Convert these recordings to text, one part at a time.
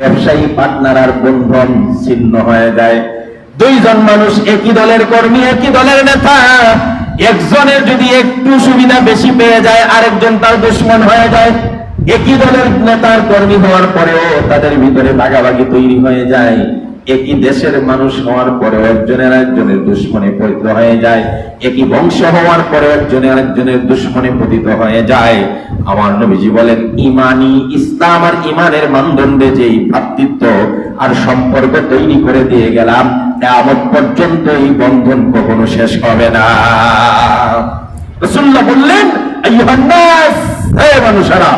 ব্যবসায়ী পার্টনার আর বন্ধন ছিন্ন হয়ে যায়। দুইজন মানুষ একই দলের কর্মী, একই দলের নেতা। একজনের যদি একটু সুবিধা বেশি পেয়ে যায়, আরেকজন তার দুশ্মন হয়ে যায়। একই দলের নেতার কর্মী হওয়ার পরেও তাদের ভিতরে ভাগাভাগি তৈরি হয়ে যায়। একই দেশের মানুষ হওয়ার পরে একজনের একজনের দুশ্মনে পতিত হয়ে যায়। একই বংশ হওয়ার পরে একজনের একজনের দুশ্মনে পতিত হয়ে যায়। আমার নবীজি বলেন, ইমানি ইসলাম আর ইমানের মানদণ্ডে যেই ভ্রাতৃত্ব আর সম্পর্ক তৈরি করে দিয়ে গেলাম কেমন পর্যন্ত এই বন্ধন কখনো শেষ হবে না। রসুল্লাহ বললেন মানুষেরা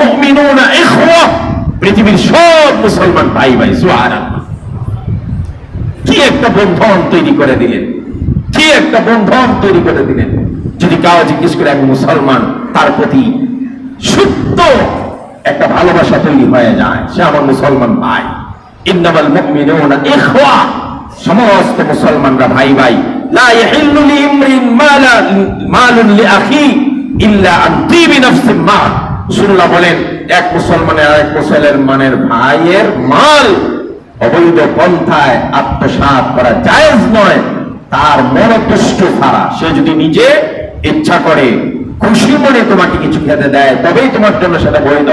মুমিনুনা ইখওয়া, পৃথিবীর সব মুসলমান ভাই ভাই কি একটা বন্ধন তৈরি করে দিলেন? কি একটা বন্ধন তৈরি করে দিলেন? যদি কাউ জিজ্ঞেস করে এক মুসলমান তার প্রতি শুদ্ধ একটা ভালোবাসা তৈরি হয়ে যায়। সে আমার মুসলমান ভাই। ইখওয়া। সমস্ত মুসলমানরা ভাই ভাই। এক ভাইয়ের মাল অবৈধ পন্থায় আত্মসাৎ করা জায়েজ নয়, তার মনতুষ্ট ছাড়া। সে যদি নিজে ইচ্ছা করে, খুশি মনে তোমাকে কিছু খেতে দেয়, তবেই তোমার জন্য সেটা বৈধ।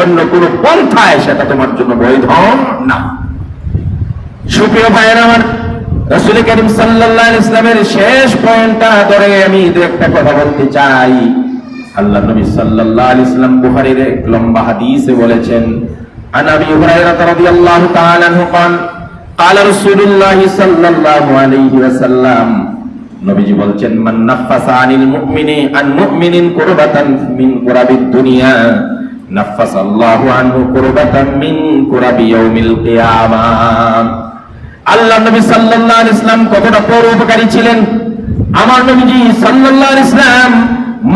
অন্য কোনো পন্থায় সেটা তোমার জন্য বৈধ না। সুপ্রিয় ভাইয়ের, আমার রসুল করিম আলাইহি ইসলামের শেষ পয়েন্টটা ধরে আমি দু একটা কথা বলতে চাই। আল্লাহ নবী আলাইহি ইসলাম বুখারীর এক লম্বা হাদিসে বলেছেন عن ابي هريره رضي الله تعالى عنه قال قال رسول الله صلى الله عليه وسلم নবীজি বলছেন মান নাফাসা আনিল মুমিনি আন মুমিনিন কুরবাতান মিন কুরাবিদ দুনিয়া নাফাস আল্লাহু আনহু কুরবাতান মিন কুরাবি ইয়াউমিল কিয়ামাহ আল্লাহ নবী সাল্লাল্লাহু আলাইহি ইসলাম কতটা পরোপকারী ছিলেন আমার নবীজি সাল্লাল্লাহু আলাইহি ইসলাম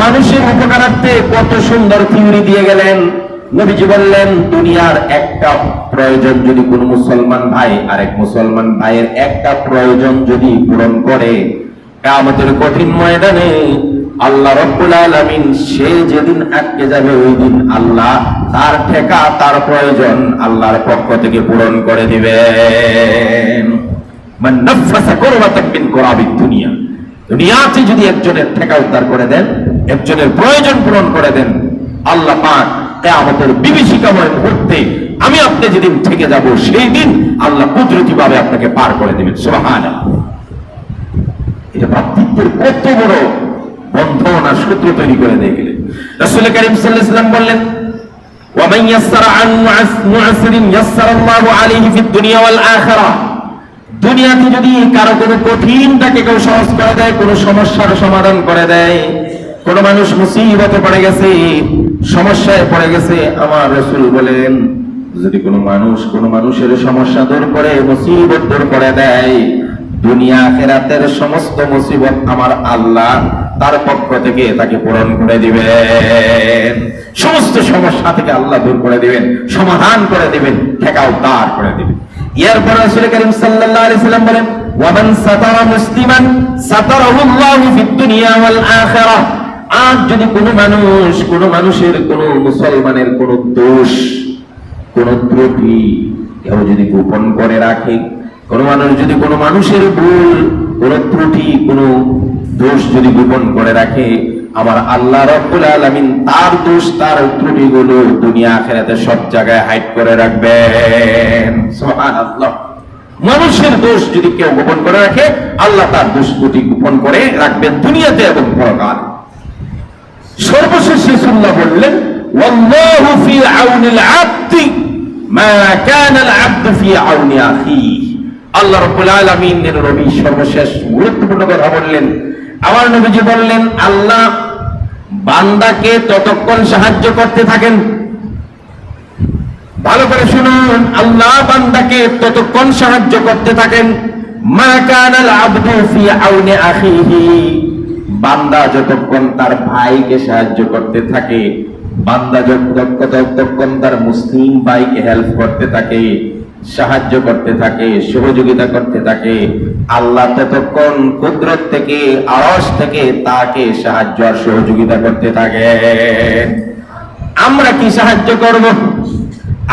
মানুষের উপকারার্থে কত সুন্দর থিওরি দিয়ে গেলেন নবীজি বললেন, দুনিয়ার একটা প্রয়োজন যদি কোন মুসলমান ভাই, আরেক মুসলমান ভাইয়ের একটা প্রয়োজন যদি পূরণ করে আমাদের কঠিন ময়দানে আল্লাহ রব্বুল আলামিন সে যেদিন আটকে যাবে ওই দিন আল্লাহ তার ঠেকা, তার প্রয়োজন আল্লাহর পক্ষ থেকে পূরণ করে দিবেন। দুনিয়া। দুনিয়াতে যদি একজনের ঠেকা উদ্ধার করে দেন, একজনের প্রয়োজন পূরণ করে দেন, আল্লাহ পাক কিয়ামতের বিভীষিকাময় মুহূর্তে আমি আপনি যেদিন থেকে যাব সেই দিন আল্লাহ কুদরতি ভাবে আপনাকে পার করে দেবেন সুবহানাল্লাহ এটা ভ্রাতৃত্বের কত বড় বন্ধন আর সূত্র তৈরি করে দিয়ে গেলেন রাসূল করিম সাল্লাল্লাহু আলাইহি ওয়াসাল্লাম বললেন ومن يسر عن معسر يسر الله عليه في الدنيا والآخرة দুনিয়াতে যদি কারো কোনো কঠিনটাকে কেউ সহজ করে দেয় কোনো সমস্যার সমাধান করে দেয় কোন মানুষ মুসিবতে পড়ে গেছে সমস্যায় পড়ে গেছে, আমার রসুল বলেন, যদি কোনো মানুষ কোনো মানুষের সমস্যা দূর করে, মুসিবত দূর করে দেয়, দুনিয়া আখেরাতের সমস্ত মুসিবত আমার আল্লাহ তার পক্ষ থেকে তাকে পূরণ করে দিবেন। সমস্ত সমস্যা থেকে আল্লাহ দূর করে দিবেন, সমাধান করে দিবেন ঠেকা তার করে দিবেন। এরপর রাসূল করিম সাল্লাল্লাহু আলাইহি সাল্লাম বলেন, ওয়ামান সাতারা মুসলিমান সাতারাহু আল্লাহু ফিদ ওয়াল আখিরাহ আজ যদি কোনো মানুষ, কোনো মানুষের কোনো মুসলমানের কোনো দোষ, কোন ত্রুটি কেউ যদি গোপন করে রাখে, কোন মানুষ যদি কোনো মানুষের ভুল, কোন ত্রুটি, কোন দোষ যদি গোপন করে রাখে, আমার আল্লাহ রব্বুল আলামিন তার দোষ, তার ত্রুটিগুলো দুনিয়া আখেরাতে সব জায়গায় হাইড করে রাখবেন। মানুষের দোষ যদি কেউ গোপন করে রাখে, আল্লাহ তার দোষ ত্রুটি গোপন করে রাখবেন দুনিয়াতে এবং পরকাল। রাসূলুল্লাহ বললেন ফি আউনিল আবদি মা কানা আল আবদু ফি আউনি আখিহি আল্লাহ রাব্বুল আলামিনের নবী সর্বশেষ গুরুত্বপূর্ণ কথা বললেন। আমার নবীজি বললেন, আল্লাহ বান্দাকে ততক্ষণ সাহায্য করতে থাকেন। ভালো করে শুনুন, আল্লাহ বান্দাকে ততক্ষণ সাহায্য করতে থাকেন। মা কানাল আবদু ফি আউনি আখিহি। বান্দা যতক্ষণ তার ভাইকে সাহায্য করতে থাকে, বান্দা যতক্ষণ তার মুসলিম ভাইকে হেল্প করতে থাকে, সাহায্য করতে থাকে, সহযোগিতা করতে থাকে, আল্লাহ ততক্ষণ কুদরত থেকে আড়স থেকে তাকে সাহায্য আর সহযোগিতা করতে থাকে। আমরা কি সাহায্য করব?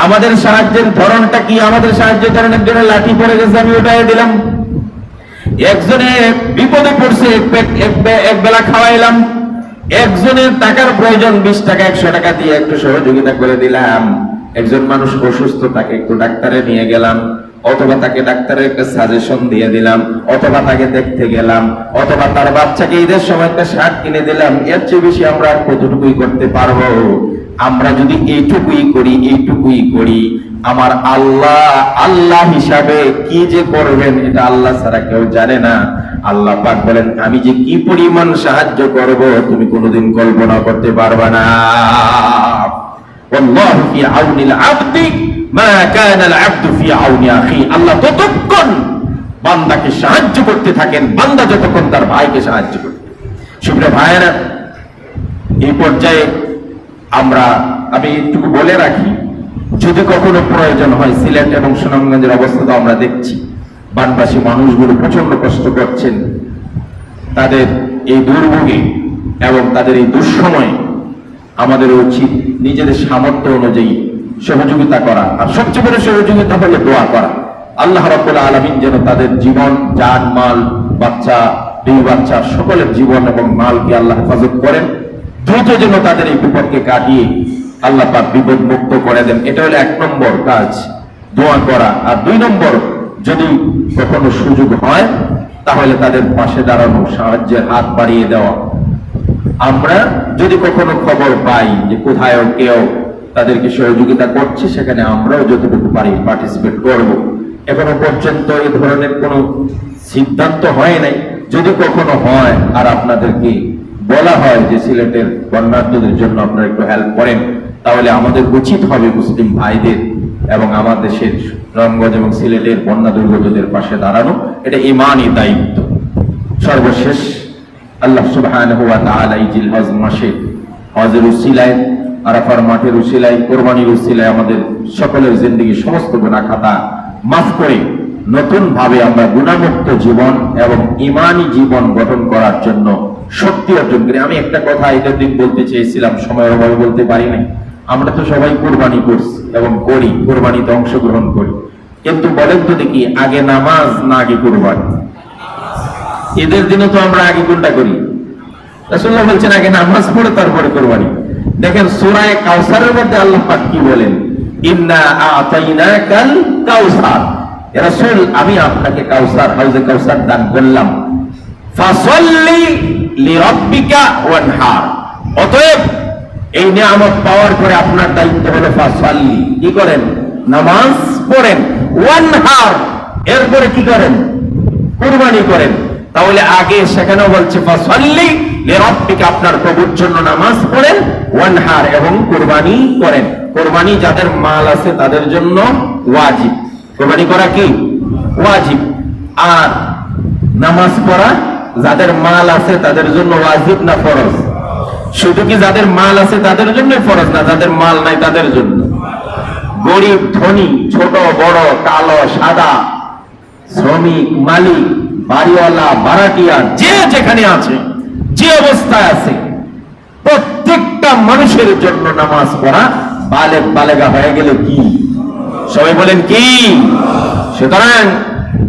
আমাদের সাহায্যের ধরনটা কি? আমাদের সাহায্যের ধরন একজনের লাঠি পড়ে গেছে, আমি ওটাই দিলাম। একজনে বিপদে পড়ছে এক বেলা খাওয়াইলাম। একজনের টাকার প্রয়োজন, বিশ টাকা, একশো টাকা দিয়ে একটু সহযোগিতা করে দিলাম। একজন মানুষ অসুস্থ, তাকে একটু ডাক্তারে নিয়ে গেলাম, অথবা তাকে ডাক্তারের একটা সাজেশন দিয়ে দিলাম, অথবা তাকে দেখতে গেলাম, অথবা তার বাচ্চাকে ঈদের সময় একটা শার্ট কিনে দিলাম। এর চেয়ে বেশি আমরা আর কতটুকুই করতে পারব? আমরা যদি এইটুকুই করি এইটুকুই করি, আমার আল্লাহ আল্লাহ হিসাবে কি যে করবেন, এটা আল্লাহ ছাড়া কেউ জানে না। আল্লাহ পাক বলেন, আমি যে কি পরিমাণ সাহায্য করব, তুমি কোনোদিন কল্পনা করতে পারবে না। আল্লাহ ততক্ষণ বান্দাকে সাহায্য করতে থাকেন, বান্দা যতক্ষণ তার ভাইকে সাহায্য করতে। সুপ্রিয় ভাইরা এই পর্যায়ে আমরা, আমি একটু বলে রাখি, যদি কখনো প্রয়োজন হয় সিলেট এবং সুনামগঞ্জের অবস্থা তো আমরা দেখছি। বানবাসী মানুষগুলো প্রচণ্ড কষ্ট করছেন। তাদের এই দুর্ভোগে এবং তাদের এই দুঃসময়ে আমাদের উচিত নিজেদের সামর্থ্য অনুযায়ী সহযোগিতা করা আর সবচেয়ে বড় সহযোগিতা হলো দোয়া করা। আল্লাহ রাব্বুল আলামিন যেন তাদের জীবন, জান, মাল, বাচ্চা, দুই বাচ্চা, সকলের জীবন এবং মালকে আল্লাহ হেফাজত করেন। দ্রুত যেন তাদের এই বিপদকে কাটিয়ে আল্লাহ পাক বিপদ মুক্ত করে দেন। এটা হলো এক নম্বর কাজ, দোয়া করা। আর দুই নম্বর, যদি কখনো সুযোগ হয়, তাহলে তাদের পাশে দাঁড়ানো সাহায্যের হাত বাড়িয়ে দেওয়া। আমরা যদি কখনো খবর পাই যে কোথায় কেউ তাদেরকে সহযোগিতা করছে, সেখানে আমরাও যতটুকু পারি পার্টিসিপেট করব। এখনও পর্যন্ত এই ধরনের কোনো সিদ্ধান্ত হয় নাই। যদি কখনো হয় আর আপনাদেরকে বলা হয় যে সিলেটের বন্যার্থদের জন্য আপনারা একটু হেল্প করেন। তাহলে আমাদের উচিত হবে মুসলিম ভাইদের এবং আমার দেশের রংগঞ্জ এবং সিলেটের বন্যা দুর্গতদের পাশে দাঁড়ানো। এটা ইমানই দায়িত্ব। সর্বশেষ, আল্লাহ এই জিলহজ মাসে হজের উসিলায়, আরাফার মাঠের উসিলায়, কোরবানির উসিলায় আমাদের সকলের জিন্দগি সমস্ত গোনা খাতা মাফ করে নতুন ভাবে আমরা গুণামুক্ত জীবন এবং ইমানি জীবন গঠন করার জন্য শক্তি অর্জন করি। আমি একটা কথা এটার দিন বলতে চেয়েছিলাম সময়ের অভাবে বলতে পারি নাই। আমরা তো সবাই কোরবানি করছি এবং করি, কোরবানিতে অংশগ্রহণ করি। কিন্তু বলেন তো দেখি, আগে নামাজ না আগে কোরবানি? ঈদের দিনে তো আমরা আগে কোনটা করি? রাসূলুল্লাহ বলছেন, আগে নামাজ পড়ে তারপরে কোরবানি। দেখেন, সূরায়ে কাউসারের মধ্যে আল্লাহ পাক কি বলেন? ইন্না আতাইনাকাল কাউসার। ইয়া আমি আপনাকে কাউসার, হাউজে কাউসার দান করলাম। অতএব এই নিয়ামত পাওয়ার পরে আপনার দায়িত্ব হলো কি করেন? নামাজ পড়েন। ওয়ানহার। এরপরে কি করেন? কুরবানি করেন। তাহলে আগে সেখানেও বলছে, ফাসাল্লি লিরাব্বিকা, আপনার প্রভুর জন্য নামাজ পড়েন, ওয়ানহার এবং কুরবানি করেন। কুরবানি যাদের মাল আছে তাদের জন্য ওয়াজিব। কুরবানি করা কি? ওয়াজিব। আর নামাজ পড়া যাদের মাল আছে তাদের জন্য ওয়াজিব না ফরজ? শুধু কি যাদের মাল আছে তাদের জন্য ফরজ না যাদের মাল নাই তাদের জন্য? গরিব, ধনী, ছোট, বড়, কালো, সাদা, শ্রমিক, মালিক, বাড়িওয়ালা ভাড়াটিয়া যে যেখানে আছে, যে অবস্থায় আছে, প্রত্যেকটা মানুষের জন্য নামাজ পড়া বালেক বালেগা হয়ে গেলে কি? সবাই বলেন কি? সুতরাং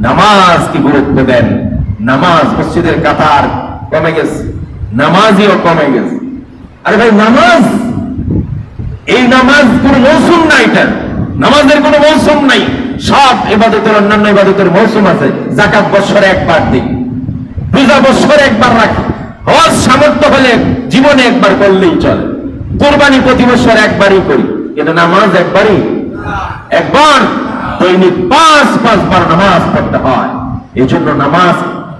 নামাজকে গুরুত্ব দেন? নামাজ মসজিদের কাতার কমে গেছে। নামাজিও কমে গেছে। আরে ভাই, নামাজ? এই নামাজ কোন মৌসুম নাই এটা। নামাজের কোনো মৌসুম নাই। সব এবাদতের অন্যান্য এবাদতের মৌসুম আছে। জাকাত বছরে একবার দিই পূজা বছরে একবার রাখি। হজ সামর্থ্য হলে জীবনে একবার করলেই চলে। কোরবানি প্রতি বছর একবারই করি। কিন্তু নামাজ একবারই? একবার দৈনিক পাঁচ, পাঁচবার নামাজ পড়তে হয়। এই জন্য নামাজ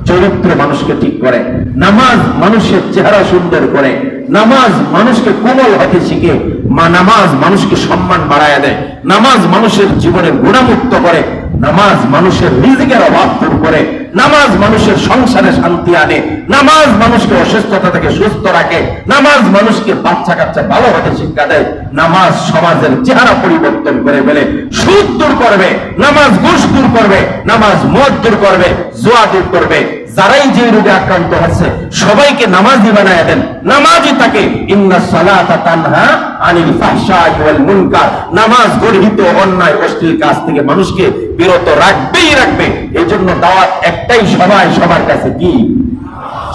চরিত্র মানুষকে ঠিক করে, নামাজ মানুষের চেহারা সুন্দর করে, নামাজ মানুষকে কোমল হতে শিখে, মা নামাজ মানুষকে সম্মান বাড়ায় দেয়, নামাজ মানুষের জীবনে গুণামুক্ত করে নামাজ মানুষের রিজিকের অভাব দূর করে, নামাজ মানুষের সংসারে শান্তি আনে, নামাজ মানুষকে অসুস্থতা থেকে সুস্থ রাখে, নামাজ মানুষকে বাচ্চা কাচ্চা ভালো হতে শিক্ষা দেয়, নামাজ সমাজের চেহারা পরিবর্তন করে ফেলে, সুদ দূর করবে, নামাজ ঘুষ দূর করবে, নামাজ মদ দূর করবে, জোয়া দূর করবে। যারাই যে রোগে আক্রান্ত হচ্ছে, সবাইকে নামাজি বানায় দেন। নামাজি তাকে, ইন্না সালাতা তানহা আনিল ফাহশাই ওয়াল মুনকার। নামাজ গর্হিত, অন্যায়, অশ্লীল কাজ থেকে মানুষকে বিরত রাখবেই রাখবে। এই জন্য দাওয়াত একটাই সবাই সবার কাছে কি?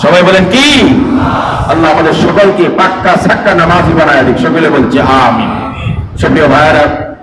সবাই বলেন কি? আল্লাহ আমাদের সকলকে পাক্কা সাক্কা নামাজি বানায় দিক। সকলে বলছে আমি সুপ্রিয় ভাইয়েরা